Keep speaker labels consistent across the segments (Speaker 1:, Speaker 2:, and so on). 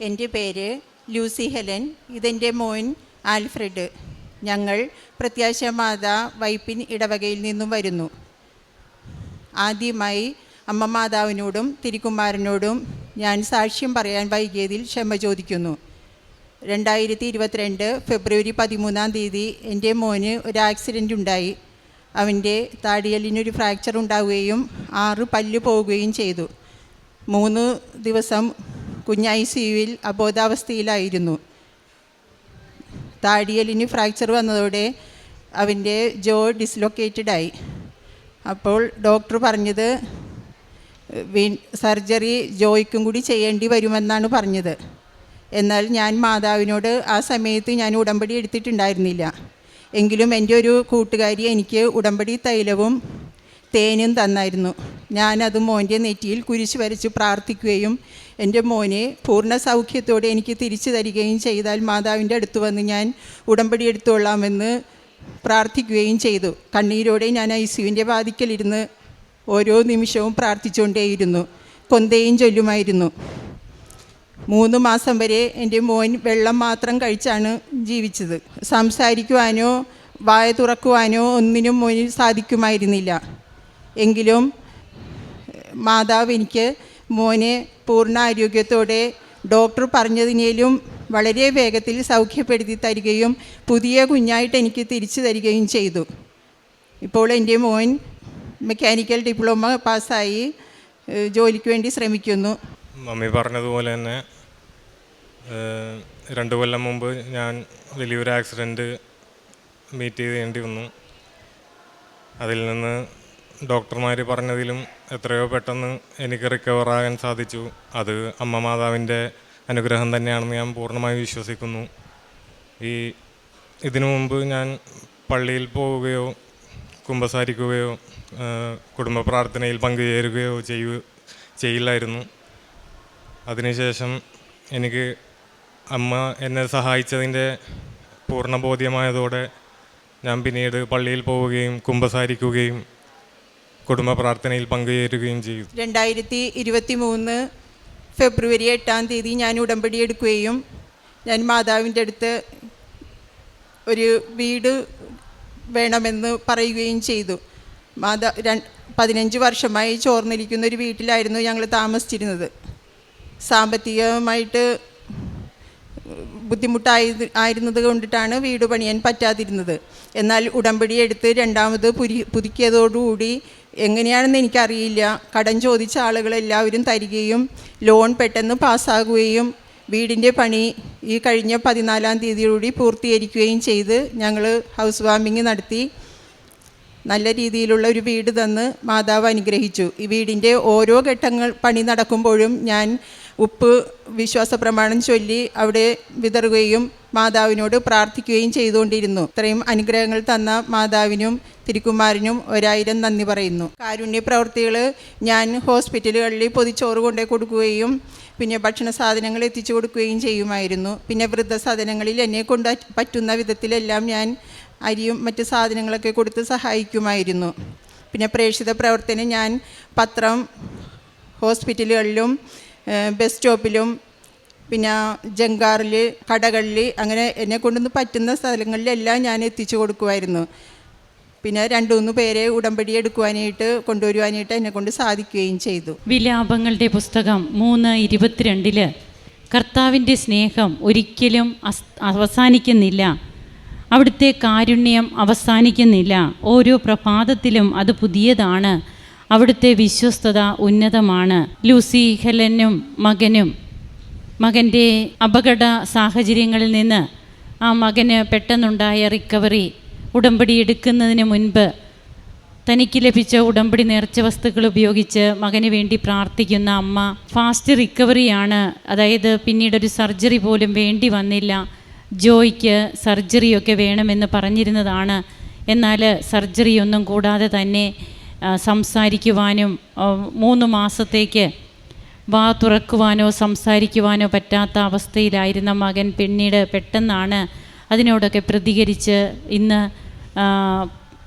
Speaker 1: എന്റെ പേര് Lucy Helen. ഇതെന്റെ മോൻ ആൽഫ്രഡ്. ഞങ്ങൾ പ്രത്യാശ മാതാ വൈപ്പിൻ ഇടവകയിൽ നിന്നും വരുന്നു. ആദ്യമായി അമ്മ മാതാവിനോടും തിരുക്കുമാരനോടും ഞാൻ സാക്ഷ്യം പറയാൻ വൈകിയതിൽ ക്ഷമ ചോദിക്കുന്നു. രണ്ടായിരത്തി ഇരുപത്തിരണ്ട് ഫെബ്രുവരി പതിമൂന്നാം തീയതി എന്റെ മോന് ഒരു ആക്സിഡന്റ് ഉണ്ടായി. അവന്റെ താടിയലിനൊരു ഫ്രാക്ചർ ഉണ്ടാവുകയും ആറ് പല്ല് പോവുകയും ചെയ്തു. മൂന്ന് ദിവസം കുഞ്ഞ് ഐ സി യുവിൽ അബോധാവസ്ഥയിലായിരുന്നു. താടിയലിന് ഫ്രാക്ചർ വന്നതോടെ അവന്റെ ജോ ഡിസ്ലൊക്കേറ്റഡ് ആയി അപ്പോൾ ഡോക്ടർ പറഞ്ഞത് വീ സർജറി ജോയ്ക്കും കൂടി ചെയ്യേണ്ടി വരുമെന്നാണ് പറഞ്ഞത്. എന്നാൽ ഞാൻ മാതാവിനോട് ആ സമയത്ത് ഞാൻ ഉടമ്പടി എടുത്തിട്ടുണ്ടായിരുന്നില്ല. എങ്കിലും എന്റെ ഒരു കൂട്ടുകാരി എനിക്ക് ഉടമ്പടി തൈലവും തേനും തന്നായിരുന്നു. ഞാനത് മോന്റെ നെറ്റിയിൽ കുരിശ് വരച്ച് പ്രാർത്ഥിക്കുകയും എന്റെ മോനെ പൂർണ സൗഖ്യത്തോടെ എനിക്ക് തിരിച്ചു തരികയും ചെയ്താൽ മാതാവിന്റെ അടുത്ത് വന്ന് ഞാൻ ഉടമ്പടി എടുത്തുകൊള്ളാമെന്ന് പ്രാർത്ഥിക്കുകയും ചെയ്തു. കണ്ണീരോടെ ഞാൻ ഐ സിയുവിന്റെ വാതിക്കലിരുന്ന് ഓരോ നിമിഷവും പ്രാർത്ഥിച്ചുകൊണ്ടേയിരുന്നു. കൊന്തയും ചൊല്ലുമായിരുന്നു. മൂന്ന് മാസം വരെ എന്റെ മോൻ വെള്ളം മാത്രം കഴിച്ചാണ് ജീവിച്ചത്. സംസാരിക്കുവാനോ വായ തുറക്കുവാനോ ഒന്നിനും മോന് സാധിക്കുമായിരുന്നില്ല. എങ്കിലും മാതാവ് എനിക്ക് മോനെ പൂർണ ആരോഗ്യത്തോടെ ഡോക്ടർ പറഞ്ഞതിനേലും വളരെ വേഗത്തിൽ സൗഖ്യപ്പെടുത്തി തരികയും പുതിയ കുഞ്ഞായിട്ട് എനിക്ക് തിരിച്ചു തരികയും ചെയ്തു. ഇപ്പോൾ എന്റെ മോൻ മെക്കാനിക്കൽ ഡിപ്ലോമ പാസ്സായി ജോലിക്ക് വേണ്ടി ശ്രമിക്കുന്നു.
Speaker 2: മമ്മി പറഞ്ഞതുപോലെ തന്നെ രണ്ടു കൊല്ലം മുമ്പ് ഞാൻ വലിയൊരു ആക്സിഡന്റ് മീറ്റ് ചെയ്യേണ്ടി വന്നു. അതിൽ നിന്ന് ഡോക്ടർമാർ പറഞ്ഞതിലും എത്രയോ പെട്ടെന്ന് എനിക്ക് റിക്കവർ ആകാൻ സാധിച്ചു. അത് അമ്മ മാതാവിന്റെ അനുഗ്രഹം തന്നെയാണെന്ന് ഞാൻ പൂർണമായി വിശ്വസിക്കുന്നു. ഈ ഇതിനു മുമ്പ് ഞാൻ പള്ളിയിൽ പോവുകയോ കുമ്പസാരിക്കുകയോ കുടുംബ പ്രാർത്ഥനയിൽ പങ്കുചേരുകയോ ചെയ്യൂ ചെയ്യില്ലായിരുന്നു. അതിനുശേഷം എനിക്ക് അമ്മ എന്നെ സഹായിച്ചതിന്റെ പൂർണ ബോധ്യമായതോടെ ഞാൻ പിന്നീട് പള്ളിയിൽ പോവുകയും കുമ്പസാരിക്കുകയും കുടുംബ പ്രാർത്ഥനയിൽ പങ്കുചേരുകയും ചെയ്തു.
Speaker 1: രണ്ടായിരത്തി ഇരുപത്തി മൂന്ന് ഫെബ്രുവരി എട്ടാം തീയതി ഞാൻ ഉടമ്പടി എടുക്കുകയും ഞാൻ മാതാവിന്റെ അടുത്ത് ഒരു വീട് വേണമെന്ന് പറയുകയും ചെയ്തു. മാതാ പതിനഞ്ച് വർഷമായി ചോർന്നിരിക്കുന്ന ഒരു വീട്ടിലായിരുന്നു ഞങ്ങൾ താമസിച്ചിരുന്നത്. സാമ്പത്തികമായിട്ട് ബുദ്ധിമുട്ടായത് ആയിരുന്നത് കൊണ്ടിട്ടാണ് വീട് പണിയാൻ പറ്റാതിരുന്നത്. എന്നാൽ ഉടമ്പടി എടുത്ത് രണ്ടാമത് പുരി പുതുക്കിയതോടുകൂടി എങ്ങനെയാണെന്ന് എനിക്കറിയില്ല. കടം ചോദിച്ച ആളുകളെല്ലാവരും തരികയും ലോൺ പെട്ടെന്ന് പാസ്സാകുകയും വീടിന്റെ പണി ഈ കഴിഞ്ഞ പതിനാലാം തീയതിയോടുകൂടി പൂർത്തീകരിക്കുകയും ചെയ്ത് ഞങ്ങൾ ഹൗസ് വാമിങ് നടത്തി. നല്ല രീതിയിലുള്ള ഒരു വീട് തന്ന് മാതാവ് അനുഗ്രഹിച്ചു. ഈ വീടിന്റെ ഓരോ ഘട്ടങ്ങൾ പണി നടക്കുമ്പോഴും ഞാൻ ഉപ്പ് വിശ്വാസ പ്രമാണം ചൊല്ലി അവിടെ വിതറുകയും മാതാവിനോട് പ്രാർത്ഥിക്കുകയും ചെയ്തുകൊണ്ടിരുന്നു. ഇത്രയും അനുഗ്രഹങ്ങൾ തന്ന മാതാവിനും തിരുക്കുമാരനും ഒരായിരം നന്ദി പറയുന്നു. കാരുണ്യ പ്രവർത്തികൾ ഞാൻ ഹോസ്പിറ്റലുകളിൽ പൊതിച്ചോറ് കൊണ്ടേ കൊടുക്കുകയും പിന്നെ ഭക്ഷണ സാധനങ്ങൾ എത്തിച്ചു കൊടുക്കുകയും ചെയ്യുമായിരുന്നു. പിന്നെ വൃദ്ധസദനങ്ങളിൽ എന്നെ കൊണ്ട പറ്റുന്ന വിധത്തിലെല്ലാം ഞാൻ അരിയും മറ്റ് സാധനങ്ങളൊക്കെ കൊടുത്ത് സഹായിക്കുമായിരുന്നു. പിന്നെ പ്രേക്ഷിത പ്രവർത്തനം ഞാൻ പത്രം ഹോസ്പിറ്റലുകളിലും ബസ് സ്റ്റോപ്പിലും പിന്നെ ജങ്കാറിൽ കടകളിൽ അങ്ങനെ എന്നെ കൊണ്ടൊന്ന് പറ്റുന്ന സ്ഥലങ്ങളിലെല്ലാം ഞാൻ എത്തിച്ചു കൊടുക്കുമായിരുന്നു പിന്നെ രണ്ടു മൂന്ന് പേരെ ഉടമ്പടി എടുക്കുവാനായിട്ട് കൊണ്ടുവരുവാനായിട്ട് എന്നെ കൊണ്ട് സാധിക്കുകയും ചെയ്തു.
Speaker 3: വിലാപങ്ങളുടെ പുസ്തകം മൂന്ന് ഇരുപത്തിരണ്ടിൽ കർത്താവിന്റെ സ്നേഹം ഒരിക്കലും അവസാനിക്കുന്നില്ല. അവിടുത്തെ കാരുണ്യം അവസാനിക്കുന്നില്ല. ഓരോ പ്രഭാതത്തിലും അത് പുതിയതാണ്. അവിടുത്തെ വിശ്വസ്തത ഉന്നതമാണ്. ലൂസി ഹെലനും മകനും മകന്റെ അപകട സാഹചര്യങ്ങളിൽ നിന്ന് ആ മകന് പെട്ടെന്നുണ്ടായ റിക്കവറി ഉടമ്പടി എടുക്കുന്നതിന് മുൻപ് തനിക്ക് ലഭിച്ച ഉടമ്പടി നേർച്ച വസ്തുക്കൾ ഉപയോഗിച്ച് മകന് വേണ്ടി പ്രാർത്ഥിക്കുന്ന അമ്മ ഫാസ്റ്റ് റിക്കവറിയാണ്. അതായത് പിന്നീടൊരു സർജറി പോലും വേണ്ടി വന്നില്ല. ജോയ്ക്ക് സർജറിയൊക്കെ വേണമെന്ന് പറഞ്ഞിരുന്നതാണ്. എന്നാൽ സർജറിയൊന്നും കൂടാതെ തന്നെ സംസാരിക്കുവാനും മൂന്ന് മാസത്തേക്ക് വാ തുറക്കുവാനോ സംസാരിക്കുവാനോ പറ്റാത്ത അവസ്ഥയിലായിരുന്ന മകൻ പിന്നീട് പെട്ടെന്നാണ് അതിനോടൊക്കെ പ്രതികരിച്ച് ഇന്ന്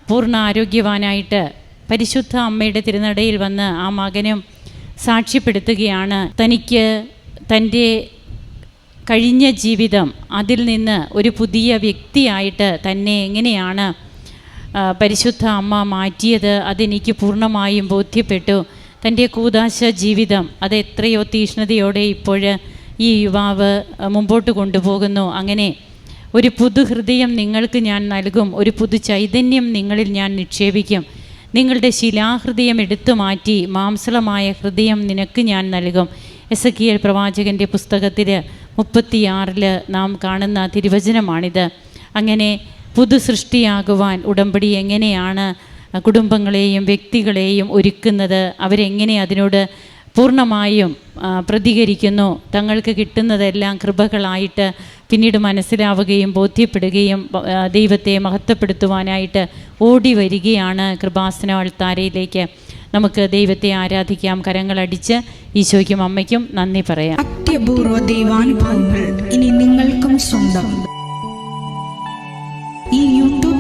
Speaker 3: പൂർണ ആരോഗ്യവാനായിട്ട് പരിശുദ്ധ അമ്മയുടെ തിരുനടയിൽ വന്ന് ആ മകനും സാക്ഷ്യപ്പെടുത്തുകയാണ്. തനിക്ക് തന്റെ കഴിഞ്ഞ ജീവിതം അതിൽ നിന്ന് ഒരു പുതിയ വ്യക്തിയായിട്ട് തന്നെ എങ്ങനെയാണ് പരിശുദ്ധ അമ്മ മാറ്റിയത് അതെനിക്ക് പൂർണമായും ബോധ്യപ്പെട്ടു. തന്റെ കൂതാശ ജീവിതം അത് എത്രയോ തീഷ്ണതയോടെ ഇപ്പോൾ ഈ യുവാവ് മുമ്പോട്ട് കൊണ്ടുപോകുന്നു. അങ്ങനെ ഒരു പുതുഹൃദയം നിങ്ങൾക്ക് ഞാൻ നൽകും. ഒരു പുതു ചൈതന്യം നിങ്ങളിൽ ഞാൻ നിക്ഷേപിക്കും. നിങ്ങളുടെ ശിലാഹൃദയം എടുത്തു മാറ്റി മാംസളമായ ഹൃദയം നിനക്ക് ഞാൻ നൽകും. എസ് എ പ്രവാചകന്റെ പുസ്തകത്തിൽ മുപ്പത്തിയാറിൽ നാം കാണുന്ന തിരുവചനമാണിത്. അങ്ങനെ പുതു സൃഷ്ടിയാകുവാൻ ഉടമ്പടി എങ്ങനെയാണ് കുടുംബങ്ങളെയും വ്യക്തികളെയും ഒരുക്കുന്നത് അവരെങ്ങനെ അതിനോട് പൂർണമായും പ്രതികരിക്കുന്നു തങ്ങൾക്ക് കിട്ടുന്നതെല്ലാം കൃപകളായിട്ട് പിന്നീട് മനസ്സിലാവുകയും ബോധ്യപ്പെടുകയും ദൈവത്തെ മഹത്വപ്പെടുത്തുവാനായിട്ട് ഓടി വരികയാണ് കൃപാസന അൾത്താരയിലേക്ക്. നമുക്ക് ദൈവത്തെ ആരാധിക്കാം. കരങ്ങളടിച്ച് ഈശോയ്ക്കും അമ്മയ്ക്കും നന്ദി പറയാം.
Speaker 4: അത്യപൂർവ ദൈവാനുഭവങ്ങൾ ഇനി നിങ്ങൾക്കും സ്വന്തം.